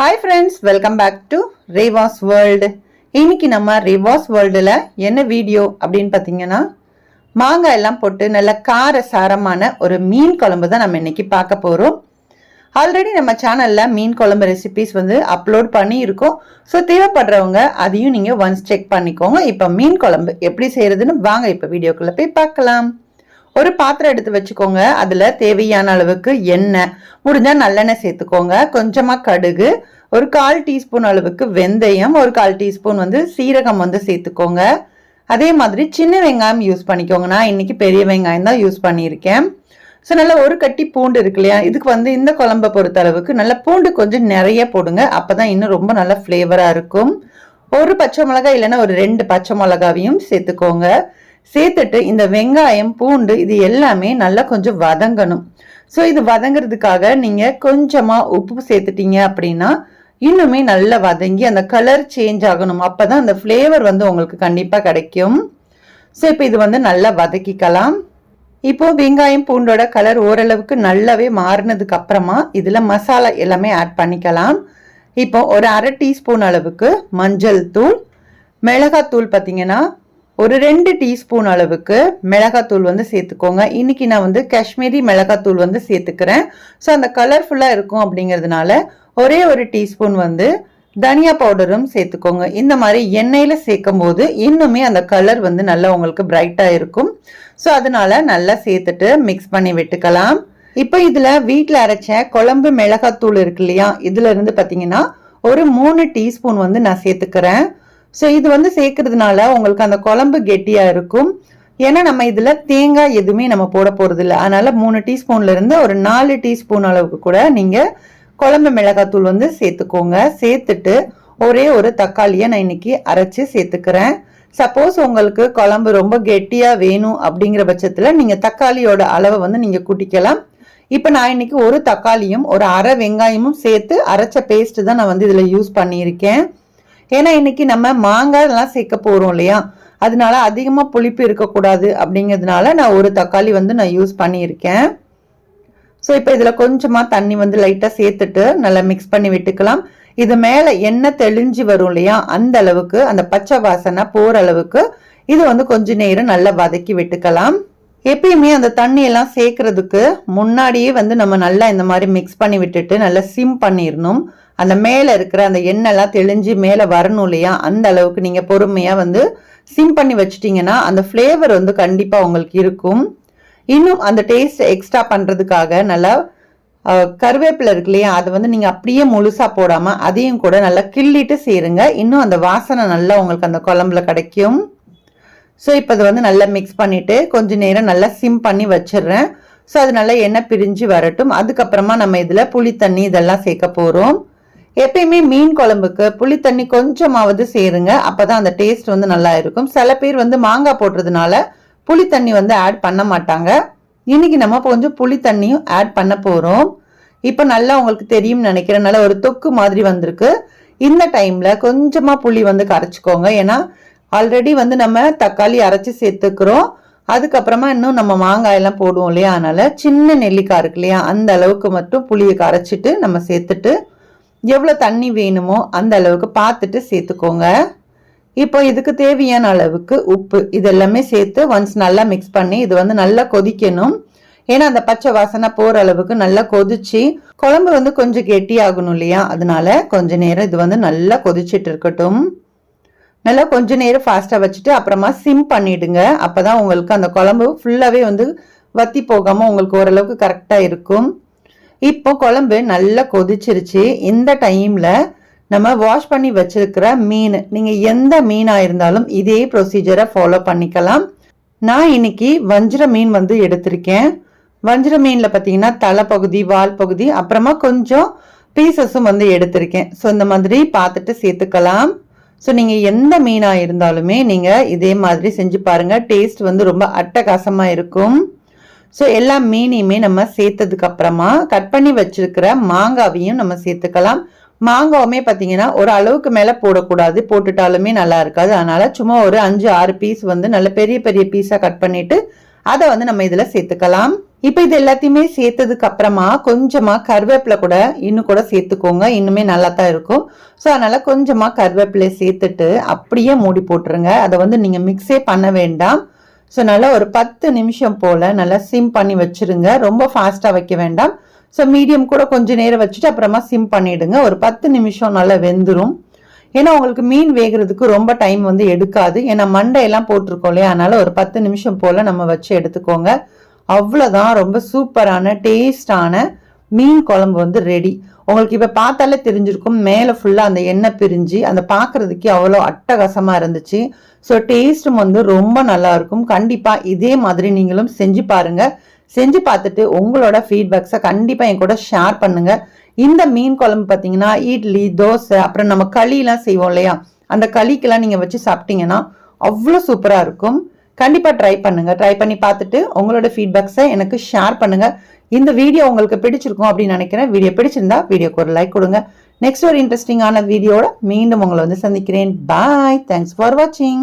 Hi friends welcome back to Reva's world இன்னைக்கு நம்ம ரேவாஸ் வேர்ல்டில் என்ன வீடியோ அப்படின்னு பார்த்தீங்கன்னா மாங்காய் எல்லாம் போட்டு நல்ல கார சாரமான ஒரு மீன் குழம்பு தான் நம்ம இன்னைக்கு பார்க்க போகிறோம் ஆல்ரெடி நம்ம சேனலில் மீன் குழம்பு ரெசிபிஸ் வந்து அப்லோட் பண்ணியிருக்கோம். ஸோ தேவைப்படுறவங்க அதையும் நீங்கள் ஒன்ஸ் செக் பண்ணிக்கோங்க. இப்போ மீன் குழம்பு எப்படி செய்கிறதுன்னு வாங்க இப்போ வீடியோக்குள்ளே போய் பார்க்கலாம். ஒரு பாத்திரம் எடுத்து வச்சுக்கோங்க. அதில் தேவையான அளவுக்கு எண்ணெய் முடிஞ்சால் நல்லெண்ணெய் சேர்த்துக்கோங்க. கொஞ்சமாக கடுகு ஒரு கால் டீஸ்பூன் அளவுக்கு வெந்தயம் ஒரு கால் டீஸ்பூன் வந்து சீரகம் வந்து சேர்த்துக்கோங்க. அதே மாதிரி சின்ன வெங்காயம் யூஸ் பண்ணிக்கோங்க. நான் இன்றைக்கி பெரிய வெங்காயம் தான் யூஸ் பண்ணியிருக்கேன். ஸோ நல்லா ஒரு கட்டி பூண்டு இருக்கு இல்லையா? இதுக்கு வந்து இந்த குழம்பை பொறுத்த அளவுக்கு நல்ல பூண்டு கொஞ்சம் நிறைய போடுங்க. அப்போ தான் இன்னும் ரொம்ப நல்லா ஃப்ளேவராக இருக்கும். ஒரு பச்சை மிளகாய் இல்லைன்னா ஒரு ரெண்டு பச்சை மிளகாவையும் சேர்த்துக்கோங்க. சேர்த்துட்டு இந்த வெங்காயம் பூண்டு இது எல்லாமே நல்லா கொஞ்சம் வதங்கணும். ஸோ இது வதங்குறதுக்காக நீங்கள் கொஞ்சமாக உப்பு சேர்த்துட்டீங்க அப்படின்னா இன்னுமே நல்லா வதங்கி அந்த கலர் சேஞ்ச் ஆகணும். அப்போ தான் அந்த ஃப்ளேவர் வந்து உங்களுக்கு கண்டிப்பாக கிடைக்கும். ஸோ இப்போ இது வந்து நல்லா வதக்கிக்கலாம். இப்போது வெங்காயம் பூண்டோட கலர் ஓரளவுக்கு நல்லாவே மாறினதுக்கு அப்புறமா இதில் மசாலா எல்லாமே ஆட் பண்ணிக்கலாம். இப்போ ஒரு அரை டீஸ்பூன் அளவுக்கு மஞ்சள் தூள் மிளகாத்தூள் பார்த்தீங்கன்னா ஒரு ரெண்டு டீஸ்பூன் அளவுக்கு மிளகாத்தூள் வந்து சேர்த்துக்கோங்க. இன்னைக்கு நான் வந்து காஷ்மீரி மிளகாத்தூள் வந்து சேர்த்துக்கிறேன். ஸோ அந்த கலர்ஃபுல்லாக இருக்கும் அப்படிங்கிறதுனால ஒரே ஒரு டீஸ்பூன் வந்து தனியா பவுடரும் சேர்த்துக்கோங்க. இந்த மாதிரி எண்ணெயில் சேர்க்கும் போது இன்னுமே அந்த கலர் வந்து நல்லா உங்களுக்கு பிரைட்டாக இருக்கும். ஸோ அதனால நல்லா சேர்த்துட்டு மிக்ஸ் பண்ணி விட்டுக்கலாம். இப்போ இதில் வீட்டில் அரைச்ச குழம்பு மிளகாத்தூள் இருக்கு இல்லையா? இதுல இருந்து பார்த்தீங்கன்னா ஒரு மூணு டீஸ்பூன் வந்து நான் சேர்த்துக்கிறேன். ஸோ இது வந்து சேர்க்கறதுனால உங்களுக்கு அந்த குழம்பு கெட்டியாக இருக்கும். ஏன்னா நம்ம இதில் தேங்காய் எதுவுமே நம்ம போட போகிறது இல்லை அதனால் மூணு டீஸ்பூன்லேருந்து ஒரு நாலு டீஸ்பூன் அளவுக்கு கூட நீங்கள் குழம்பு மிளகாத்தூள் வந்து சேர்த்துக்கோங்க. சேர்த்துட்டு ஒரே ஒரு தக்காளியை நான் இன்றைக்கி அரைச்சி சேர்த்துக்கிறேன். சப்போஸ் உங்களுக்கு குழம்பு ரொம்ப கெட்டியாக வேணும் அப்படிங்கிற பட்சத்தில் நீங்கள் தக்காளியோட அளவை வந்து நீங்கள் கூட்டிக்கலாம். இப்போ நான் இன்னைக்கு ஒரு தக்காளியும் ஒரு அரை வெங்காயமும் சேர்த்து அரைச்ச பேஸ்ட்டு தான் நான் வந்து இதில் யூஸ் பண்ணியிருக்கேன். ஏன்னா இன்னைக்கு நம்ம மாங்காய் எல்லாம் சேர்க்க போகிறோம் இல்லையா? அதனால அதிகமாக புளிப்பு இருக்கக்கூடாது அப்படிங்கிறதுனால நான் ஒரு தக்காளி வந்து நான் யூஸ் பண்ணியிருக்கேன். ஸோ இப்போ இதில் கொஞ்சமாக தண்ணி வந்து லைட்டாக சேர்த்துட்டு நல்லா மிக்ஸ் பண்ணி விட்டுக்கலாம். இது மேலே எண்ணெய் தெளிஞ்சு வரும் இல்லையா? அந்த அளவுக்கு அந்த பச்சை வாசனை போகிற அளவுக்கு இது வந்து கொஞ்ச நேரம் நல்லா வதக்கி விட்டுக்கலாம். எப்பயுமே அந்த தண்ணியெல்லாம் சேர்க்கறதுக்கு முன்னாடியே வந்து நம்ம நல்லா இந்த மாதிரி மிக்ஸ் பண்ணி விட்டுட்டு நல்லா சிம் பண்ணிடணும் அந்த மேலே இருக்கிற அந்த எண்ணெய்லாம் தெளிஞ்சு மேலே வரணும் இல்லையா? அந்த அளவுக்கு நீங்கள் பொறுமையாக வந்து சிம் பண்ணி வச்சிட்டிங்கன்னா அந்த ஃப்ளேவர் வந்து கண்டிப்பாக உங்களுக்கு இருக்கும். இன்னும் அந்த டேஸ்ட் எக்ஸ்ட்ரா பண்ணுறதுக்காக நல்லா கருவேப்பிலை இருக்கு இல்லையா? அதை வந்து நீங்கள் அப்படியே முழுசாக போடாமல் அதையும் கூட நல்லா கிள்ளிட்டு சேருங்க. இன்னும் அந்த வாசனை நல்லா உங்களுக்கு அந்த குழம்புல கிடைக்கும். ஸோ இப்போ அதை வந்து நல்லா மிக்ஸ் பண்ணிவிட்டு கொஞ்சம் நேரம் நல்லா சிம் பண்ணி வச்சிடுறேன். ஸோ அது நல்லா எண்ணெய் பிரிஞ்சு வரட்டும். அதுக்கப்புறமா நம்ம இதில் புளி தண்ணி இதெல்லாம் சேர்க்க போகிறோம் எப்பயுமே மீன் குழம்புக்கு புளி தண்ணி கொஞ்சமாவது சேருங்க. அப்போ தான் அந்த டேஸ்ட் வந்து நல்லா இருக்கும். சில பேர் வந்து மாங்காய் போடுறதுனால புளி தண்ணி வந்து ஆட் பண்ண மாட்டாங்க. இன்னைக்கு நம்ம கொஞ்சம் புளி தண்ணியும் ஆட் பண்ண போகிறோம் இப்போ நல்லா உங்களுக்கு தெரியும் நினைக்கிறேன் நல்லா ஒரு தொக்கு மாதிரி வந்திருக்கு. இந்த டைமில் கொஞ்சமாக புளி வந்து கரைச்சிக்கோங்க. ஏன்னா ஆல்ரெடி வந்து நம்ம தக்காளி அரைச்சி சேர்த்துக்கிறோம். அதுக்கப்புறமா இன்னும் நம்ம மாங்காய் எல்லாம் போடுவோம் இல்லையா? அதனால சின்ன நெல்லிக்காய் இருக்கு இல்லையா? அந்த அளவுக்கு மட்டும் புளியை கரைச்சிட்டு நம்ம சேர்த்துட்டு எவ்வளோ தண்ணி வேணுமோ அந்த அளவுக்கு பார்த்துட்டு சேர்த்துக்கோங்க. இப்போ இதுக்கு தேவையான அளவுக்கு உப்பு இதெல்லாமே சேர்த்து ஒன்ஸ் நல்லா மிக்ஸ் பண்ணி இது வந்து நல்லா கொதிக்கணும். ஏன்னா அந்த பச்சை வாசனை போகிற அளவுக்கு நல்லா கொதிச்சு குழம்பு வந்து கொஞ்சம் கெட்டியாகணும் இல்லையா? அதனால கொஞ்ச நேரம் இது வந்து நல்லா கொதிச்சிட்டு இருக்கட்டும். நல்லா கொஞ்ச நேரம் ஃபாஸ்ட்டாக வச்சுட்டு அப்புறமா சிம் பண்ணிடுங்க. அப்போ தான் உங்களுக்கு அந்த குழம்பு ஃபுல்லாகவே வந்து வத்தி போகாமல் உங்களுக்கு ஓரளவுக்கு கரெக்டாக இருக்கும். இப்போ குழம்பு நல்லா கொதிச்சிருச்சு. இந்த டைமில் நம்ம வாஷ் பண்ணி வச்சிருக்கிற மீன் நீங்கள் எந்த மீனாக இருந்தாலும் இதே ப்ரொசீஜரை ஃபாலோ பண்ணிக்கலாம். நான் இன்னைக்கு வஞ்சிர மீன் வந்து எடுத்திருக்கேன். வஞ்சிர மீனில் பார்த்தீங்கன்னா தலைப்பகுதி வால் பகுதி அப்புறமா கொஞ்சம் பீசஸும் வந்து எடுத்திருக்கேன். ஸோ இந்த மாதிரி பார்த்துட்டு சேர்த்துக்கலாம். ஸோ நீங்கள் எந்த மீனாக இருந்தாலுமே நீங்கள் இதே மாதிரி செஞ்சு பாருங்கள் டேஸ்ட் வந்து ரொம்ப அட்டகாசமாக இருக்கும். ஸோ எல்லா மீனையுமே நம்ம சேர்த்ததுக்கு அப்புறமா கட் பண்ணி வச்சிருக்கிற மாங்காவையும் நம்ம சேர்த்துக்கலாம். மாங்காவுமே பார்த்தீங்கன்னா ஒரு அளவுக்கு மேலே போடக்கூடாது. போட்டுட்டாலுமே நல்லா இருக்காது. அதனால சும்மா ஒரு அஞ்சு ஆறு பீஸ் வந்து நல்ல பெரிய பெரிய பீஸாக கட் பண்ணிட்டு அதை வந்து நம்ம இதில் சேர்த்துக்கலாம். இப்போ இது எல்லாத்தையுமே சேர்த்ததுக்கு அப்புறமா கொஞ்சமா கருவேப்பிலை கூட இன்னும் கூட சேர்த்துக்கோங்க. இன்னுமே நல்லா தான் இருக்கும். ஸோ அதனால கொஞ்சமா கருவேப்பிலை சேர்த்துட்டு அப்படியே மூடி போட்டுருங்க. அதை வந்து நீங்க மிக்ஸே பண்ண வேண்டாம். ஸோ நல்லா ஒரு பத்து நிமிஷம் போல் நல்லா சிம் பண்ணி வச்சிருங்க. ரொம்ப ஃபாஸ்ட்டாக வைக்க வேண்டாம். ஸோ மீடியம் கூட கொஞ்சம் நேரம் வச்சுட்டு அப்புறமா சிம் பண்ணிவிடுங்க ஒரு பத்து நிமிஷம் நல்லா வெந்துடும் ஏன்னா உங்களுக்கு மீன் வேகிறதுக்கு ரொம்ப டைம் வந்து எடுக்காது. ஏன்னா மண்டையெல்லாம் போட்டிருக்கோம் இல்லையா? அதனால் ஒரு பத்து நிமிஷம் போல் நம்ம வச்சு எடுத்துக்கோங்க. அவ்வளோதான் ரொம்ப சூப்பரான டேஸ்டான மீன் குழம்பு வந்து ரெடி உங்களுக்கு இப்போ பார்த்தாலே தெரிஞ்சிருக்கும் மேலே ஃபுல்லாக அந்த எண்ணெய் பிரிஞ்சு அந்த பார்க்குறதுக்கு அவ்வளோ அட்டகாசமாக இருந்துச்சு. ஸோ டேஸ்ட்டும் வந்து ரொம்ப நல்லா இருக்கும். கண்டிப்பாக இதே மாதிரி நீங்களும் செஞ்சு பாருங்க. செஞ்சு பார்த்துட்டு உங்களோட ஃபீட்பேக்ஸை கண்டிப்பாக என் கூட ஷேர் பண்ணுங்கள் இந்த மீன் குழம்பு பார்த்தீங்கன்னா இட்லி தோசை அப்புறம் நம்ம களிலாம் செய்வோம் இல்லையா? அந்த களிக்கெல்லாம் நீங்கள் வச்சு சாப்பிட்டீங்கன்னா அவ்வளோ சூப்பராக இருக்கும். கண்டிப்பாக ட்ரை பண்ணுங்கள் ட்ரை பண்ணி பார்த்துட்டு உங்களோட ஃபீட்பேக்ஸை எனக்கு ஷேர் பண்ணுங்க. இந்த வீடியோ உங்களுக்கு பிடிச்சிருக்கும் அப்படின்னு நினைக்கிறேன். வீடியோ பிடிச்சிருந்தா வீடியோக்கு ஒரு லைக் கொடுங்க. நெக்ஸ்ட் ஒரு இன்ட்ரெஸ்டிங்கான வீடியோட மீண்டும் உங்களை வந்து சந்திக்கிறேன். பாய் தேங்க்ஸ் ஃபார் வாட்சிங்